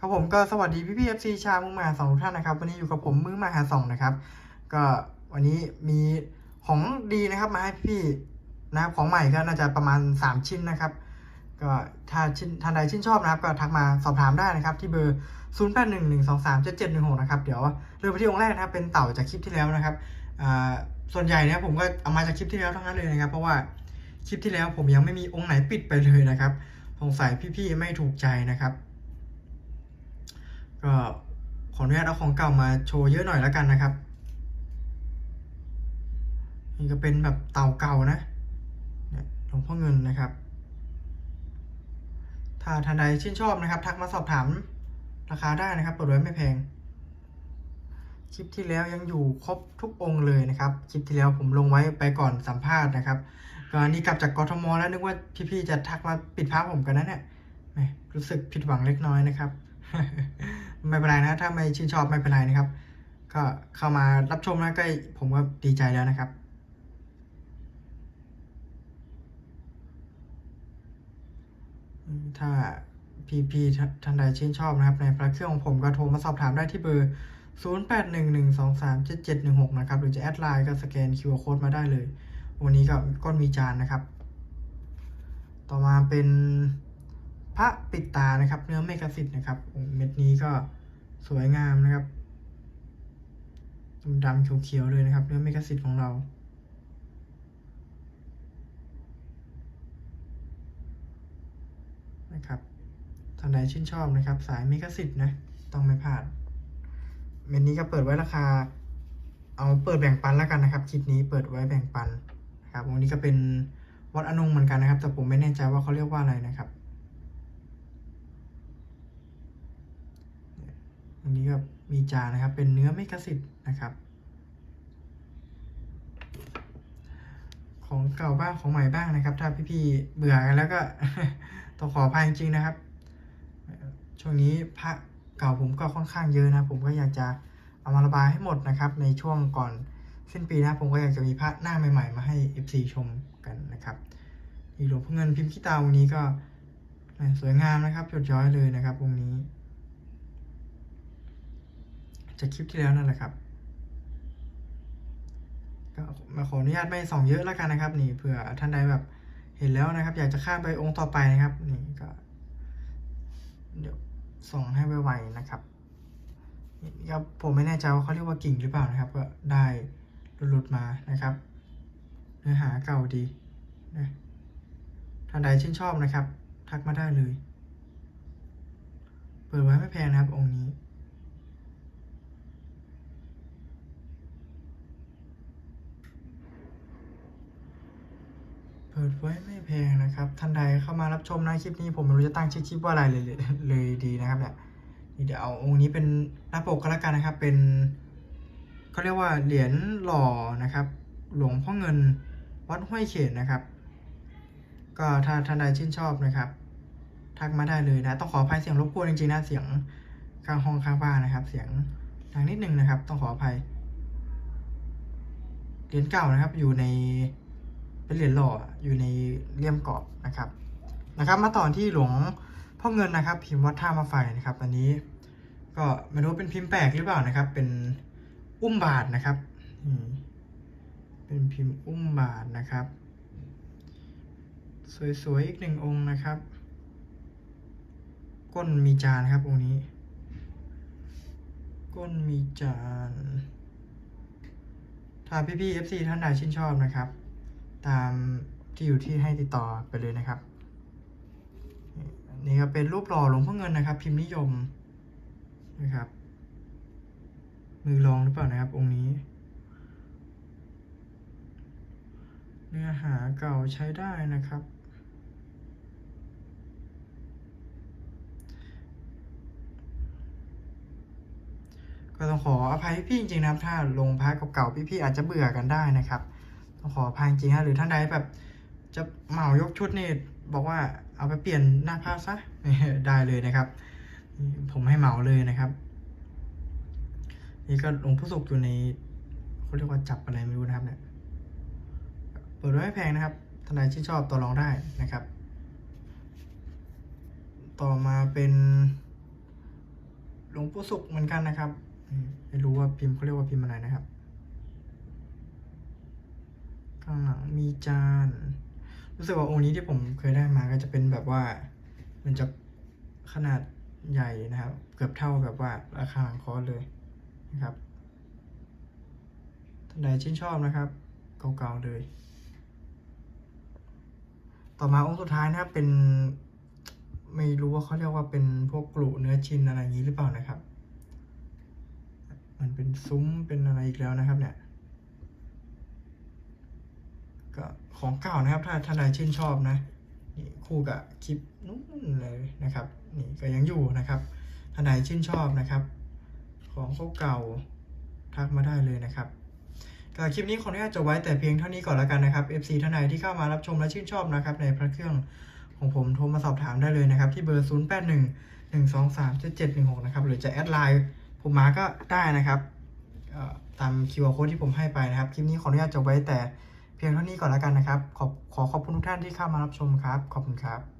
ครับผมก็สวัสดีพี่พี่เอฟซีชาวมือมาหาสองทุกท่านนะครับ วันนี้อยู่กับผมมือมาหาสองนะครับ ก็วันนี้มีของดีนะครับมาให้พี่นะครับของใหม่ก็น่าจะประมาณ 3 ชิ้นนะครับ ก็ถ้าชิ้นท่านใดชื่นชอบนะครับ ก็ทักมาสอบถามได้นะครับ ที่เบอร์ 0 8 1 1 2 3 7 7 1 6 นะครับ เดี๋ยวเริ่มไปที่องค์แรกนะครับเป็นเต่าจากคลิปที่แล้วนะครับอ่าส่วนใหญ่เนี่ยผมก็เอามาจากคลิปที่แล้วทั้งนั้นเลยนะครับ เพราะว่าคลิปที่แล้วผมยังไม่มีองค์ไหนปิดไปเลยนะครับสงสัยพี่ๆไม่ถูกใจนะครับ ก็ขออนุญาตเอาของเก่ามาโชว์เยอะหน่อยแล้วกันนะครับ นี่ก็เป็นแบบเต่าเก่านะเนี่ยหลวงพ่อเงินนะครับ ถ้าท่านใดชื่นชอบนะครับ ทักมาสอบถามราคาได้นะครับเปิดไว้ไม่แพง คลิปที่แล้วยังอยู่ครบทุกองค์เลยนะครับ คลิปที่แล้วผมลงไว้ไปก่อนสัมภาษณ์นะครับก็อันนี้กลับจากกทมแล้วนึกว่าพี่ๆจะทักมาปิดภาพผมกันนะเนี่ยรู้สึกผิดหวังเล็กน้อยนะครับ ไม่เป็นไรนะ ถ้าไม่ชื่นชอบไม่เป็นไรนะครับ ก็เข้ามารับชมนะก็ผมก็ดีใจแล้วนะครับถ้าพี่พี่ท่านใดชื่นชอบนะครับ ในพระเครื่องของผมก็โทรมาสอบถามได้ที่เบอร์ 0811237716 นะครับ หรือจะแอดไลน์ก็สแกน QR Code มาได้เลย วันนี้ก็ก้อนมีจานนะครับ ต่อมาเป็นพระปิดตานะครับ เนื้อเมกะสิทธิ์นะครับ เม็ดนี้ก็ สวยงามนะครับดำเขียวๆเลยนะครับเนื้อเมกะสิทธ์ของเรานะครับท่านใดชื่นชอบนะครับ สายเมกะสิทธ์นะ ต้องไม่พลาดเม็ดนี้ก็เปิดไว้ราคา เอาเปิดแบ่งปันแล้วกันนะครับ คลิปนี้เปิดไว้แบ่งปันนะครับวันนี้ก็เป็นวัดอนงเหมือนกันนะครับ แต่ผมไม่แน่ใจว่าเขาเรียกว่าอะไรนะครับ อันนี้ก็มีจานนะครับ เป็นเนื้อเมกะสิทธ์นะครับ ของเก่าบ้างของใหม่บ้างนะครับ ถ้าพี่ๆเบื่อกันแล้วก็ต้องขออภัยจริงๆนะครับ ช่วงนี้พระเก่าผมก็ค่อนข้างเยอะนะ ผมก็อยากจะเอามาระบายให้หมดนะครับ ในช่วงก่อนสิ้นปีนะผมก็อยากจะมีพระหน้าใหม่ ๆ มาให้ FC ชมกันนะครับอีหลวงพ่อเงินพิมพ์ขี้ตาองค์นี้ก็สวยงามนะครับหยดย้อยเลยนะครับองนี้ จากคลิปที่แล้วนั่นแหละครับก็มาขออนุญาตไม่ส่องเยอะแล้วกันนะครับ นี่เผื่อท่านใดแบบเห็นแล้วนะครับ อยากจะข้ามไปองค์ต่อไปนะครับ นี่ก็ เดี๋ยวส่องให้ไวๆนะครับครับผมไม่แน่ใจว่าเขาเรียกว่ากิ่งหรือเปล่านะครับ ก็ได้หลุดๆมานะครับ เนื้อหาเก่าดีนะท่านใดชื่นชอบนะครับ ทักมาได้เลย เปิดไว้ไม่แพงนะครับ องค์นี้ เปิดไว้ไม่แพงนะครับ ท่านใดเข้ามารับชมนะคลิปนี้ผมไม่รู้จะตั้งชื่อคลิปว่าอะไรเลยเลยเลยดีนะครับเนี่ยเดี๋ยวเอาองค์นี้เป็นหน้าปกก็แล้วกันนะครับ เป็นเขาเรียกว่าเหรียญหล่อนะครับ หลวงพ่อเงินวัดห้วยเขตนะครับ ก็ถ้าท่านใดชื่นชอบนะครับทักมาได้เลยนะ ต้องขออภัยเสียงรบกวนจริงๆนะเสียงข้างห้องข้างบ้านนะครับ เสียงดังนิดนึงนะครับ ต้องขออภัยเหรียญเก่านะครับอยู่ใน เป็นเหรียญหล่ออยู่ในเลี่ยมกรอบนะครับนะครับ มาต่อที่หลวงพ่อเงินนะครับ พิมพ์วัดท่ามาไฟนะครับ อันนี้ก็ไม่รู้เป็นพิมพ์แปลกหรือเปล่านะครับ เป็นอุ้มบาทนะครับเป็นพิมพ์อุ้มบาทนะครับ สวยๆอีกหนึ่งองค์นะครับ ก้นมีจานครับองค์นี้ ก้นมีจานถ้าพี่ๆ FC ท่านใดชื่นชอบนะครับ ตามที่อยู่ที่ให้ติดต่อไปเลยนะครับ นี่ครับเป็นรูปหล่อหลวงพ่อเงินนะครับ พิมพ์นิยมนะครับ มือรองหรือเปล่านะครับ องค์นี้ เนื้อหาเก่าใช้ได้นะครับก็ต้องขออภัยพี่จริงๆนะครับถ้าลงพาร์ทเก่าๆพี่ๆอาจจะเบื่อกันได้นะครับ ขออภัยจริงๆนะหรือท่านใดแบบ จะเหมายกชุดนี่บอกว่าเอาไปเปลี่ยนหน้าผ้าซะได้เลยนะครับ ผมให้เหมาเลยนะครับนี่ก็หลวงพ่อสุกอยู่ในเขาเรียกว่าจับอะไรไม่รู้นะครับเนี่ยเปิดไว้ไม่แพงนะครับท่านใดที่ชอบต่อรองได้นะครับ ต่อมาเป็นหลวงปู่สุขเหมือนกันนะครับไม่รู้ว่าพิมพ์เขาเรียกว่าพิมพ์อะไรนะครับ ข้างหลังมีจาน รู้สึกว่าองค์นี้ที่ผมเคยได้มาก็จะเป็นแบบว่า มันจะขนาดใหญ่นะครับ เกือบเท่ากับว่าราคาหลังคอสเลยนะครับท่านใดชื่นชอบนะครับเก่าๆเลย ต่อมาองค์สุดท้ายนะครับเป็นไม่รู้ว่าเขาเรียกว่าเป็นพวกกลุเนื้อชิ้นอะไรอย่างนี้หรือเปล่านะครับ มันเป็นซุ้มเป็นอะไรอีกแล้วนะครับเนี่ย ก็ของเก่านะครับ ถ้าท่านใดชื่นชอบนะนี่คู่กับคลิปนู้นเลยนะครับนี่ก็ยังอยู่นะครับท่านใดชื่นชอบนะครับ ของเก่าทักมาได้เลยนะครับก็คลิปนี้ขออนุญาตจบไว้แต่เพียงเท่านี้ก่อนแล้วกันนะครับ FC ท่านใดที่เข้ามารับชมและชื่นชอบนะครับ ในพระเครื่องของผมโทรมาสอบถามได้เลยนะครับ ที่เบอร์ 0 8 1 1 2 3 7 7 1 6 นะครับ หรือจะแอดไลน์ผมมาก็ได้นะครับตาม QR code ที่ผมให้ไปนะครับ คลิปนี้ขออนุญาตจบไว้แต่ เพียงเท่านี้ก่อนแล้วกันนะครับ ขอขอขอบคุณทุกท่านที่เข้ามารับชมครับ ขอบคุณครับ